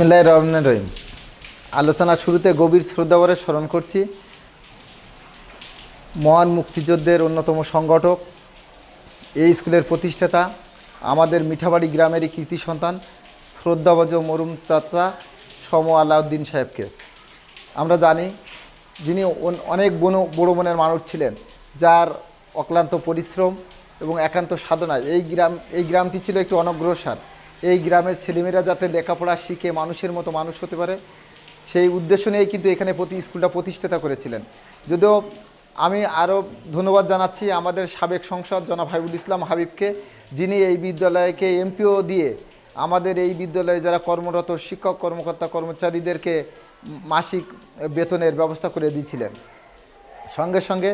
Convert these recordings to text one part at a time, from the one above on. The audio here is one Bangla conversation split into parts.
বিসমিল্লাহ রহমান রহিম। আলোচনা শুরুতে গভীর শ্রদ্ধাভরে স্মরণ করছি। মহান মুক্তিযুদ্ধের অন্যতম সংগঠক, এই স্কুলের প্রতিষ্ঠাতা, আমাদের মিঠাবাড়ি গ্রামেরই কৃতি সন্তান শ্রদ্ধাভজ মরুম চাচা সম আলাউদ্দিন সাহেবকে। আমরা জানি যিনি অন- অনেক বন, বড় মনের মানুষ ছিলেন, যার অক্লান্ত পরিশ্রম এবং একান্ত সাধনায় এই গ্রাম, এই গ্রামটি ছিল একটি অনগ্রসর এই গ্রামের ছেলেমেয়েরা যাতে লেখাপড়া শিখে মানুষের মতো মানুষ হতে পারে, সেই উদ্দেশ্য নিয়েই কিন্তু এখানে প্রতি স্কুলটা প্রতিষ্ঠাতা করেছিলেন। যদিও আমি আরও ধন্যবাদ জানাচ্ছি আমাদের সাবেক সংসদ জনাব হাবিবুল ইসলাম হাবিবকে, যিনি এই বিদ্যালয়কে এমপিও দিয়ে আমাদের এই বিদ্যালয়ে যারা কর্মরত শিক্ষক, কর্মকর্তা, কর্মচারীদেরকে মাসিক বেতনের ব্যবস্থা করে দিয়েছিলেন। সঙ্গে সঙ্গে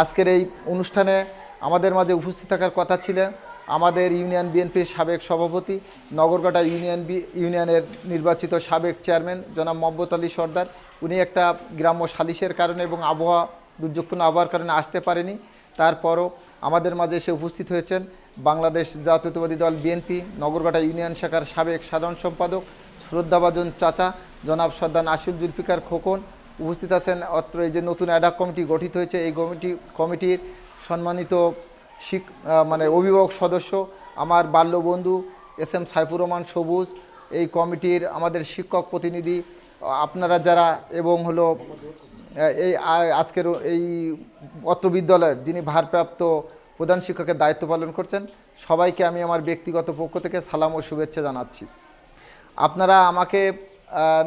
আজকের এই অনুষ্ঠানে আমাদের মাঝে উপস্থিত থাকার কথা ছিলেন আমাদের ইউনিয়ন বিএনপির সাবেক সভাপতি, নগরকাটা ইউনিয়ন ইউনিয়নের নির্বাচিত সাবেক চেয়ারম্যান জনাব মোহাম্মদ আলী সর্দার। উনি একটা গ্রাম্য সালিশের কারণে এবং আবহাওয়া দুর্যোগপূর্ণ আবহাওয়ার কারণে আসতে পারেনি। তারপরও আমাদের মাঝে এসে উপস্থিত হয়েছেন বাংলাদেশ জাতীয়তাবাদী দল বিএনপি, নগরকাটা ইউনিয়ন শাখার সাবেক সাধারণ সম্পাদক শ্রদ্ধাভাজন চাচা জনাব সর্দার নাসির জুলফিকার খোকন। উপস্থিত আছেন অত্র এই যে নতুন অ্যাডাক কমিটি গঠিত হয়েছে, এই কমিটি, কমিটির সম্মানিত শিক মানে অভিভাবক সদস্য, আমার বাল্য বন্ধু এস এম সাইফুর রহমান সবুজ, এই কমিটির আমাদের শিক্ষক প্রতিনিধি, আপনারা যারা এবং হলো এই আজকের এই অত্র বিদ্যালয়ের যিনি ভারপ্রাপ্ত প্রধান শিক্ষকের দায়িত্ব পালন করছেন, সবাইকে আমি আমার ব্যক্তিগত পক্ষ থেকে সালাম ও শুভেচ্ছা জানাচ্ছি। আপনারা আমাকে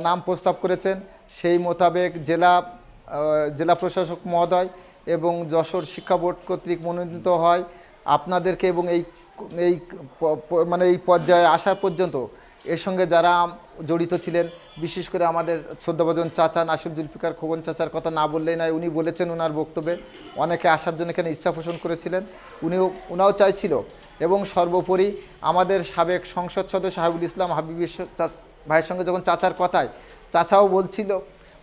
নাম প্রস্তাব করেছেন, সেই মোতাবেক জেলা জেলা প্রশাসক মহোদয় এবং যশোর শিক্ষা বোর্ড কর্তৃক মনোনীত হয়। আপনাদেরকে এবং এই এই মানে এই পর্যায়ে আসার পর্যন্ত এর সঙ্গে যারা জড়িত ছিলেন, বিশেষ করে আমাদের শ্রদ্ধাভজন চাচা নাসির জুলফিকার খোকন চাচার কথা না বললেই নয়, উনি বলেছেন ওনার বক্তব্যে, অনেকে আসার জন্য এখানে ইচ্ছা পোষণ করেছিলেন। উনিও, উনাও চাইছিল এবং সর্বোপরি আমাদের সাবেক সংসদ সদস্য হাবিবুল ইসলাম হাবিব ভাইয়ের সঙ্গে যখন চাচার কথায়, চাচাও বলছিল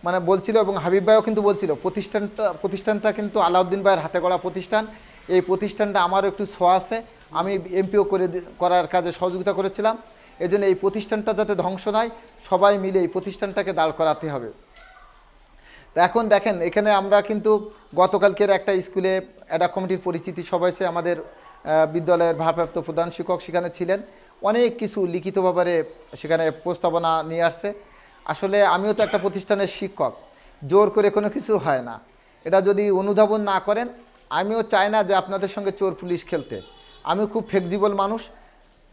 মানে বলছিল এবং হাবিব ভাইও কিন্তু বলছিল, প্রতিষ্ঠানটা প্রতিষ্ঠানটা কিন্তু আলাউদ্দিন ভাইয়ের হাতে গড়া প্রতিষ্ঠান। এই প্রতিষ্ঠানটা আমারও একটু ছোঁয়া আছে। আমি এমপিও করে করার কাজে সহযোগিতা করেছিলাম। এই জন্য এই প্রতিষ্ঠানটা যাতে ধ্বংস নয়, সবাই মিলে এই প্রতিষ্ঠানটাকে দাঁড় করাতে হবে। এখন দেখেন, এখানে আমরা কিন্তু গতকালকের একটা স্কুলে অ্যাডা কমিটির পরিচিতি সবাই আমাদের বিদ্যালয়ের ভারপ্রাপ্ত প্রধান শিক্ষক সেখানে ছিলেন। অনেক কিছু লিখিত ব্যাপারে সেখানে প্রস্তাবনা নিয়ে আসছে। আসলে আমিও তো একটা প্রতিষ্ঠানের শিক্ষক। জোর করে কোনো কিছু হয় না। এটা যদি অনুধাবন না করেন, আমিও চাই না যে আপনাদের সঙ্গে চোর পুলিশ খেলতে। আমি খুব ফ্লেক্সিবল মানুষ,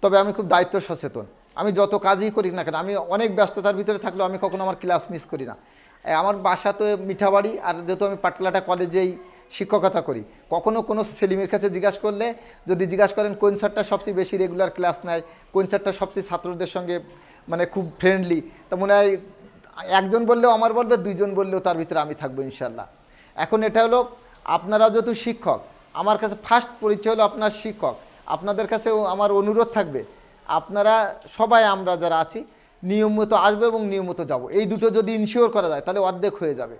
তবে আমি খুব দায়িত্ব সচেতন। আমি যত কাজই করি না কেন, আমি অনেক ব্যস্ততার ভিতরে থাকলেও আমি কখনো আমার ক্লাস মিস করি না। আমার বাসা তো মিঠাবাড়ি আর যেহেতু আমি পাটলাটা কলেজেই শিক্ষকতা করি, কখনো কোনো সেলিমের কাছে জিজ্ঞাসা করলে যদি জিজ্ঞাসা করেন, কোন স্যারটা সবচেয়ে বেশি রেগুলার ক্লাস নেয়? কোন স্যারটা সবচেয়ে ছাত্রদের সঙ্গে মানে খুব ফ্রেন্ডলি তা মনে হয় একজন বললেও আমার বলবে, দুইজন বললেও তার ভিতরে আমি থাকব ইনশাল্লাহ এখন এটা হলো, আপনারা যেহেতু শিক্ষক, আমার কাছে ফার্স্ট পরিচয় হলো আপনার শিক্ষক। আপনাদের কাছেও আমার অনুরোধ থাকবে, আপনারা সবাই আমরা যারা আছি, নিয়মিত আসব এবং নিয়মিত যাব। এই দুটো যদি ইনশিওর করা যায়, তাহলে অর্ধেক হয়ে যাবে।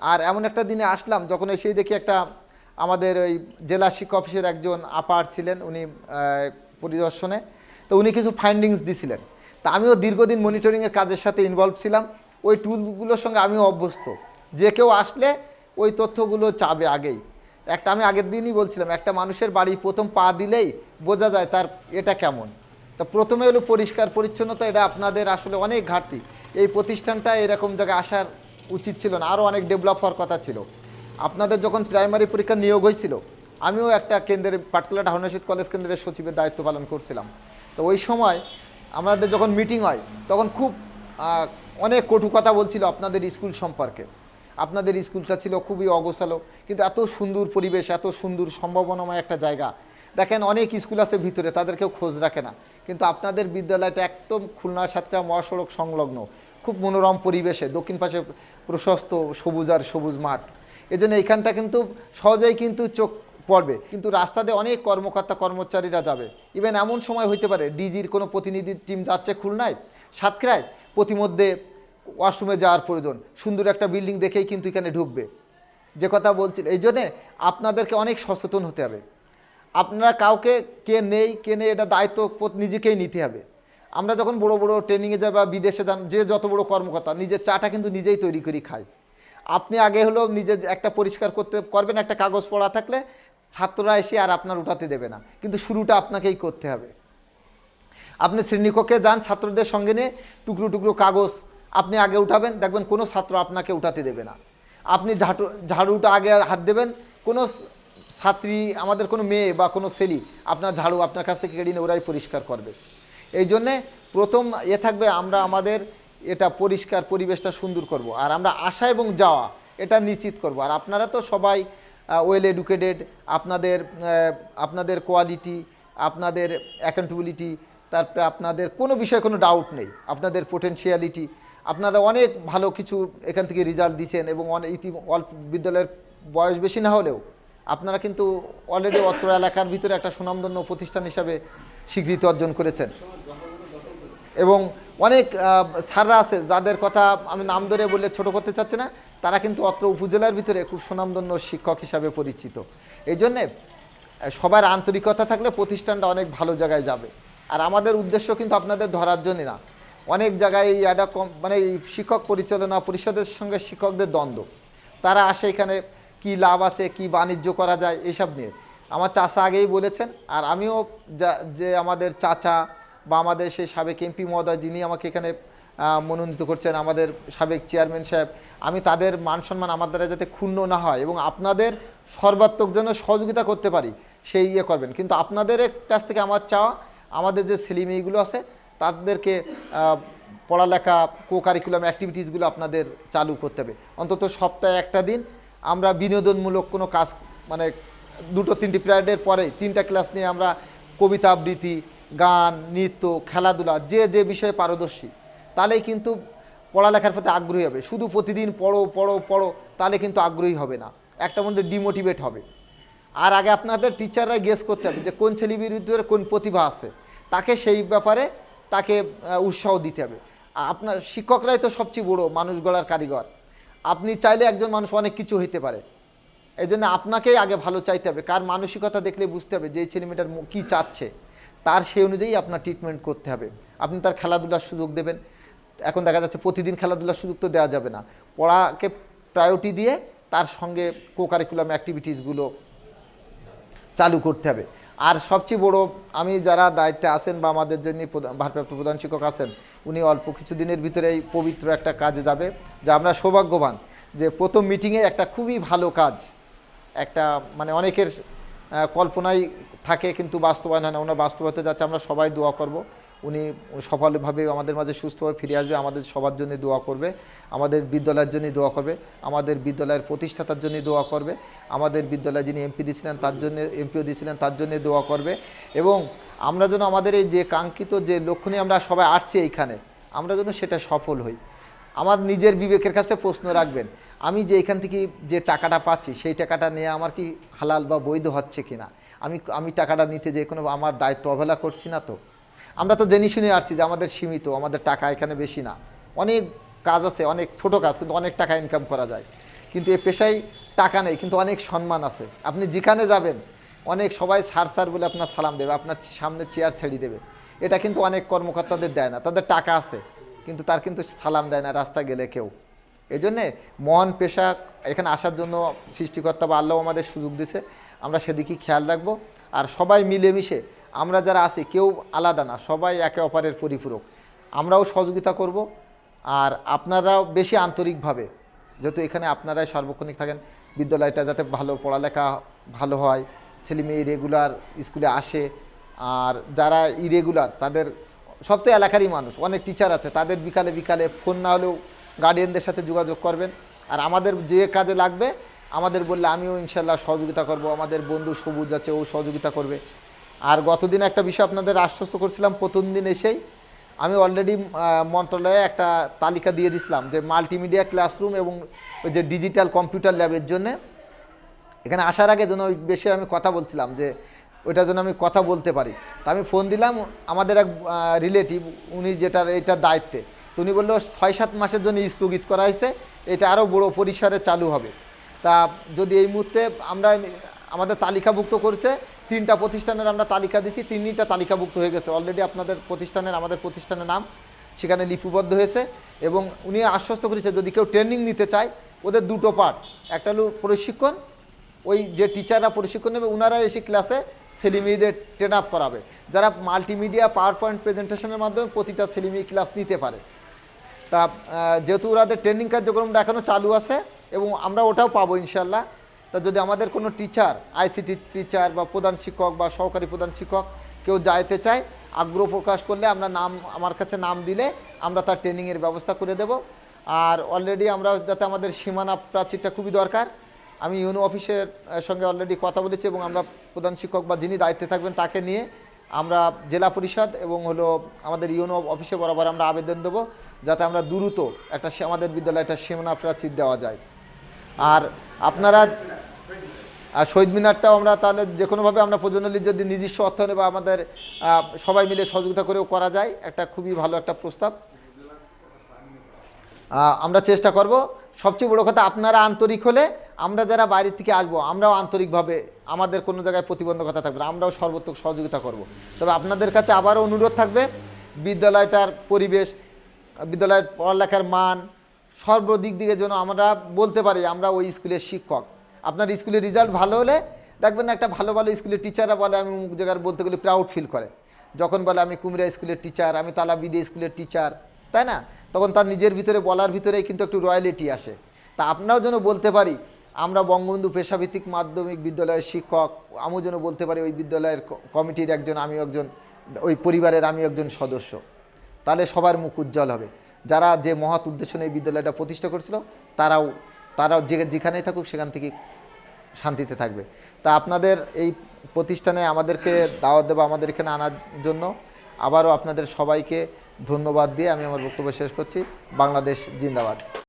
আর এমন একটা দিনে আসলাম, যখন এসেই দেখি একটা আমাদের ওই জেলা শিক্ষা অফিসের একজন আপার ছিলেন, উনি পরিদর্শনে। তো উনি কিছু ফাইন্ডিংস দিছিলেন। তা আমিও দীর্ঘদিন মনিটরিংয়ের কাজের সাথে ইনভলভ ছিলাম। ওই টুলগুলোর সঙ্গে আমিও অভ্যস্ত। যে কেউ আসলে ওই তথ্যগুলো চাবে আগেই। একটা আমি আগের দিনই বলছিলাম, একটা মানুষের বাড়ি প্রথম পা দিলেই বোঝা যায় তার এটা কেমন। তা প্রথমে হলো পরিষ্কার পরিচ্ছন্নতা, এটা আপনাদের আসলে অনেক ঘাটতি। এই প্রতিষ্ঠানটা এরকম জায়গায় আসার উচিত ছিল না আরও অনেক ডেভেলপ হওয়ার কথা ছিল। আপনাদের যখন প্রাইমারি পরীক্ষা নিয়োগ হয়েছিল, আমিও একটা কেন্দ্রের পাটকুলাটা হরনশীদ কলেজ কেন্দ্রের সচিবের দায়িত্ব পালন করছিলাম। তো ওই সময় আমাদের যখন মিটিং হয়, তখন খুব অনেক কটু কথা বলছিল আপনাদের স্কুল সম্পর্কে। আপনাদের স্কুলটা ছিল খুবই অগোছালো, কিন্তু এত সুন্দর পরিবেশ, এত সুন্দর সম্ভাবনাময় একটা জায়গা। দেখেন, অনেক স্কুল আছে ভিতরে তাদের কেউ খোঁজ রাখে না। কিন্তু আপনাদের বিদ্যালয়টা একদম খুলনা সাতক্ষীরা মহাসড়ক সংলগ্ন, খুব মনোরম পরিবেশে, দক্ষিণ পাশে প্রশস্ত সবুজ আর সবুজ মাঠ। এজন্য এইখানটা কিন্তু সহজেই কিন্তু চোখ পড়বে। কিন্তু রাস্তা দিয়ে অনেক কর্মকর্তা, কর্মচারীরা যাবে। ইভেন এমন সময় হইতে পারে, ডিজির কোনো প্রতিনিধি টিম যাচ্ছে খুলনায়, সাতক্ষীরায়, প্রতিমধ্যে ওয়াশরুমে যাওয়ার প্রয়োজন। সুন্দর একটা বিল্ডিং দেখেই কিন্তু এখানে ঢুকবে। যে কথা বলছিল, এই জন্যে আপনাদেরকে অনেক সচেতন হতে হবে। আপনারা কাউকে, কে নেই কে নেই, এটা দায়িত্ব নিজেকেই নিতে হবে। আমরা যখন বড় বড় ট্রেনিংয়ে যাই বা বিদেশে যান, যে যত বড় কর্মকর্তা, নিজের চাটা কিন্তু নিজেই তৈরি করি খায়। আপনি আগে হলো নিজে একটা পরিষ্কার করতে করবেন একটা কাগজ পড়া থাকলে ছাত্ররা এসে আর আপনার উঠাতে দেবে না। কিন্তু শুরুটা আপনাকেই করতে হবে। আপনি শ্রেণীকক্ষে যান, ছাত্রদের সঙ্গে নিয়ে টুকরো টুকরো কাগজ আপনি আগে উঠাবেন, দেখবেন কোনো ছাত্র আপনাকে উঠাতে দেবে না। আপনি ঝাড়ু ঝাড়ুটা আগে হাত দেবেন, কোনো ছাত্রী, আমাদের কোনো মেয়ে বা কোনো ছেলি আপনার ঝাড়ু আপনার কাছ থেকে কেড়ে নিয়ে ওরাই পরিষ্কার করবে। এই জন্যে প্রথম এ থাকবে আমরা আমাদের এটা পরিষ্কার পরিবেশটা সুন্দর করব। আর আমরা আসা এবং যাওয়া এটা নিশ্চিত করব। আর আপনারা তো সবাই ওয়েল এডুকেটেড আপনাদের আপনাদের কোয়ালিটি আপনাদের অ্যাকাউন্টেবিলিটি তারপরে আপনাদের কোনো বিষয়ে কোনো ডাউট নেই, আপনাদের পোটেনশিয়ালিটি আপনারা অনেক ভালো কিছু এখান থেকে রেজাল্ট দিচ্ছেন এবং অনেক ইতি, অল্প বিদ্যালয়ের বয়স বেশি না হলেও আপনারা কিন্তু অলরেডি অত্র এলাকার ভিতরে একটা সুনামধন্য প্রতিষ্ঠান হিসাবে স্বীকৃতি অর্জন করেছেন। এবং অনেক আহ, স্যাররা আছে যাদের কথা আমি নাম ধরে বলে ছোট করতে চাচ্ছি না তারা কিন্তু অত্র উপজেলার ভিতরে খুব সুনামধন্য শিক্ষক হিসাবে পরিচিত। এই জন্যে সবার আন্তরিকতা থাকলে প্রতিষ্ঠানটা অনেক ভালো জায়গায় যাবে। আর আমাদের উদ্দেশ্য কিন্তু আপনাদের ধরার জন্য না। অনেক জায়গায় এই একটা কম মানে শিক্ষক পরিচালনা পরিষদের সঙ্গে শিক্ষকদের দ্বন্দ্ব। তারা আসে এখানে কি লাভ আছে কি বাণিজ্য করা যায় এসব নিয়ে। আমার চাচা আগেই বলেছেন আর আমিও যে আমাদের চাচা বা আমাদের সেই সাবেক এমপি মহোদয় যিনি আমাকে এখানে মনোনীত করছেন, আমাদের সাবেক চেয়ারম্যান সাহেব, আমি তাদের মান সম্মান আমার দ্বারা যাতে ক্ষুণ্ণ না হয় এবং আপনাদের সর্বাত্মক জন্য সহযোগিতা করতে পারি, সেই ইয়ে করবেন। কিন্তু আপনাদের কাছ থেকে আমার চাওয়া, আমাদের যে ছেলেমেয়েগুলো আছে, তাদেরকে পড়ালেখা কো কারিকুলাম অ্যাক্টিভিটিসগুলো আপনাদের চালু করতে হবে। অন্তত সপ্তাহে একটা দিন আমরা বিনোদনমূলক কোনো কাজ মানে দুটো, তিনটি পিরিয়ডের পরে তিনটা ক্লাস নিয়ে আমরা কবিতা আবৃত্তি গান, নৃত্য, খেলাধুলা, যে যে বিষয়ে পারদর্শী, তাহলেই কিন্তু পড়ালেখার প্রতি আগ্রহী হবে। শুধু প্রতিদিন পড়ো পড়ো পড়ো, তাহলে কিন্তু আগ্রহী হবে না। একটা মধ্যে ডিমোটিভেট হবে। আর আগে আপনাদের টিচাররা গেস করতে হবে যে, কোন ছেলে বিরুদ্ধে কোন প্রতিভা আছে? তাকে সেই ব্যাপারে তাকে উৎসাহ দিতে হবে। আপনার শিক্ষকরাই তো সবচেয়ে বড় মানুষ গড়ার কারিগর। আপনি চাইলে একজন মানুষ অনেক কিছু হইতে পারে। এই জন্য আপনাকেই আগে ভালো চাইতে হবে। কার মানসিকতা দেখলে বুঝতে হবে যে, এই ছেলে মেয়েটার কী চাচ্ছে। তার সেই অনুযায়ী আপনার ট্রিটমেন্ট করতে হবে। আপনি তার খেলাধুলার সুযোগ দেবেন। এখন দেখা যাচ্ছে প্রতিদিন খেলাধুলার সুযোগ তো দেওয়া যাবে না। পড়াকে প্রায়োরিটি দিয়ে তার সঙ্গে কো কারিকুলাম অ্যাক্টিভিটিসগুলো চালু করতে হবে। আর সবচেয়ে বড়, আমি যারা দায়িত্বে আছেন বা আমাদের জন্য ভারপ্রাপ্ত প্রধান শিক্ষক আছেন, উনি অল্প কিছু দিনের ভিতরেই পবিত্র একটা কাজে যাবে, যা আমরা সৌভাগ্যবান যে প্রথম মিটিংয়ে একটা খুবই ভালো কাজ, একটা মানে অনেকের কল্পনাই থাকে কিন্তু বাস্তবায়ন হয় না। ওনার বাস্তবায়তে যাচ্ছে, আমরা সবাই দোয়া করব। উনি সফলভাবে আমাদের মাঝে সুস্থভাবে ফিরে আসবে, আমাদের সবার জন্য দোয়া করবে, আমাদের বিদ্যালয়ের জন্য দোয়া করবে, আমাদের বিদ্যালয়ের প্রতিষ্ঠাতার জন্য দোয়া করবে, আমাদের বিদ্যালয়ে যিনি এমপি দিয়েছিলেন তার জন্য এমপিও দিয়েছিলেন তার জন্য দোয়া করবে। এবং আমরা যেন আমাদের এই যে কাঙ্ক্ষিত যে লক্ষ্য নিয়ে আমরা সবাই আসছি এইখানে, আমরা যেন সেটা সফল হই। আমার নিজের বিবেকের কাছে প্রশ্ন রাখবেন, আমি যে এখান থেকে যে টাকাটা পাচ্ছি, সেই টাকাটা নিয়ে আমার কি হালাল বা বৈধ হচ্ছে কিনা? আমি আমি টাকাটা নিতে যে কোনো, আমার দায়িত্ব অবহেলা করছি না তো? আমরা তো জেনে শুনে আসছি যে আমাদের সীমিত, আমাদের টাকা এখানে বেশি না। অনেক কাজ আছে, অনেক ছোট কাজ, কিন্তু অনেক টাকা ইনকাম করা যায়। কিন্তু এই পেশায় টাকা নেই, কিন্তু অনেক সম্মান আছে। আপনি যেখানে যাবেন, অনেক সবাই সার সার বলে আপনার সালাম দেবে, আপনার সামনে চেয়ার ছেড়ে দেবে। এটা কিন্তু অনেক কর্মকর্তাদের দেয় না, তাদের টাকা আছে। কিন্তু তার কিন্তু সালাম দেয় না, রাস্তা গেলে কেউ। এই জন্যে মন, পেশা এখানে আসার জন্য সৃষ্টিকর্তা বা আল্লাহ আমাদের সুযোগ দিছে। আমরা সেদিকেই খেয়াল রাখব। আর সবাই মিলেমিশে, আমরা যারা আছি, কেউ আলাদা না, সবাই একে অপরের পরিপূরক। আমরাও সহযোগিতা করব। আর আপনারাও বেশি আন্তরিকভাবে, যেহেতু এখানে আপনারাই সার্বক্ষণিক থাকেন, বিদ্যালয়টা যাতে ভালো পড়ালেখা ভালো হয় ছেলে মেয়ে রেগুলার স্কুলে আসে, আর যারা ইরেগুলার তাদের সব তো এলাকারই মানুষ, অনেক টিচার আছে, তাদের বিকালে বিকালে ফোন না হলেও গার্ডিয়ানদের সাথে যোগাযোগ করবেন। আর আমাদের যে কাজে লাগবে, আমাদের বললে আমিও ইনশাল্লাহ সহযোগিতা করব, আমাদের বন্ধু সবুজ আছে, ও সহযোগিতা করবে। আর গতদিন একটা বিষয় আপনাদের আশ্বস্ত করছিলাম, প্রথম দিন এসেই আমি অলরেডি মন্ত্রণালয়ে একটা তালিকা দিয়ে দিছিলাম যে মাল্টিমিডিয়া ক্লাসরুম এবং ওই যে ডিজিটাল কম্পিউটার ল্যাবের জন্যে। এখানে আসার আগে যেন ওই বিষয়ে আমি কথা বলছিলাম যে ওইটার জন্য আমি কথা বলতে পারি। তা আমি ফোন দিলাম, আমাদের এক রিলেটিভ উনি যেটার এটার দায়িত্বে। তো উনি বলল ছয় সাত মাসের জন্য স্থগিত করা হয়েছে, এটা আরও বড় পরিসরে চালু হবে। তা যদি এই মুহূর্তে আমরা, আমাদের তালিকাভুক্ত করছে, তিনটা প্রতিষ্ঠানের আমরা তালিকা দিচ্ছি তিনটা তালিকাভুক্ত হয়ে গেছে। অলরেডি আপনাদের প্রতিষ্ঠানের, আমাদের প্রতিষ্ঠানের নাম সেখানে লিপিবদ্ধ হয়েছে এবং উনি আশ্বস্ত করেছে, যদি কেউ ট্রেনিং নিতে চায়, ওদের দুটো পার্ট একটা হলো প্রশিক্ষণ, ওই যে টিচাররা প্রশিক্ষণ নেবে ওনারা এসে ক্লাসে ছেলেমেয়েদের ট্রেন আপ করাবে। যারা মাল্টিমিডিয়া পাওয়ার পয়েন্ট প্রেজেন্টেশনের মাধ্যমে প্রতিটা ছেলেমেয়ে ক্লাস নিতে পারে। তা যেহেতু ওনাদের ট্রেনিং কার্যক্রমটা এখনও চালু আছে এবং আমরা ওটাও পাবো ইনশাল্লাহ তা যদি আমাদের কোনো টিচার আইসিটি টিচার বা প্রধান শিক্ষক বা সহকারী প্রধান শিক্ষক কেউ যাইতে চায়, আগ্রহ প্রকাশ করলে আমরা নাম, আমার কাছে নাম দিলে আমরা তার ট্রেনিংয়ের ব্যবস্থা করে দেব। আর অলরেডি আমরা যাতে আমাদের সীমানা প্রাচীরটা খুবই দরকার আমি ইউনো অফিসের সঙ্গে অলরেডি কথা বলেছি এবং আমরা প্রধান শিক্ষক বা যিনি দায়িত্বে থাকবেন তাকে নিয়ে আমরা জেলা পরিষদ এবং হলো আমাদের ইউনো অফিসে বরাবর আমরা আবেদন দেবো যাতে আমরা দ্রুত একটা আমাদের বিদ্যালয়ে একটা সীমানা প্রাচীর দেওয়া যায়। আর আপনারা, আর শহীদ মিনারটাও আমরা তাহলে যে কোনোভাবে আমরা প্রজনলী যদি নিজস্ব অর্থায়নে বা আমাদের সবাই মিলে সহযোগিতা করেও করা যায়, একটা খুবই ভালো একটা প্রস্তাব। আমরা চেষ্টা করব। সবচেয়ে বড় কথা, আপনারা আন্তরিক হলে আমরা যারা বাইরে থেকে আসব, আমরাও আন্তরিকভাবে আমাদের কোনো জায়গায় প্রতিবন্ধকতা থাকবে আমরাও সর্বোত্তক সহযোগিতা করব। তবে আপনাদের কাছে আবারও অনুরোধ থাকবে, বিদ্যালয়টার পরিবেশ, বিদ্যালয়ের পড়ালেখার মান, সর্বদিক দিকে যেন আমরা বলতে পারি, আমরা ওই স্কুলের শিক্ষক। আপনার স্কুলের রেজাল্ট ভালো হলে দেখবেন একটা ভালো ভালো স্কুলের টিচাররা বলে, আমি মুখ জায়গার বলতে গেলে প্রাউড ফিল করে। যখন বলে, আমি কুমিরা স্কুলের টিচার আমি তালাবিদে স্কুলের টিচার তাই না? তখন তার নিজের ভিতরে, বলার ভিতরেই কিন্তু একটু রয়্যালিটি আসে। তা আপনারাও যেন বলতে পারি আমরা বঙ্গবন্ধু পেশাভিত্তিক মাধ্যমিক বিদ্যালয়ের শিক্ষক, আমিও যেন বলতে পারি ওই বিদ্যালয়ের কমিটির একজন আমি একজন, ওই পরিবারের আমি একজন সদস্য। তাহলে সবার মুখ উজ্জ্বল হবে। যারা যে মহৎ উদ্দেশ্য নিয়ে বিদ্যালয়টা প্রতিষ্ঠা করেছিল, তারাও তারাও যে যেখানেই থাকুক সেখান থেকে শান্তিতে থাকবে। তা আপনাদের এই প্রতিষ্ঠানে আমাদেরকে দাওয়াত দেওয়া আমাদের এখানে আনার জন্য। আবারও আপনাদের সবাইকে ধন্যবাদ দিয়ে আমি আমার বক্তব্য শেষ করছি। বাংলাদেশ জিন্দাবাদ।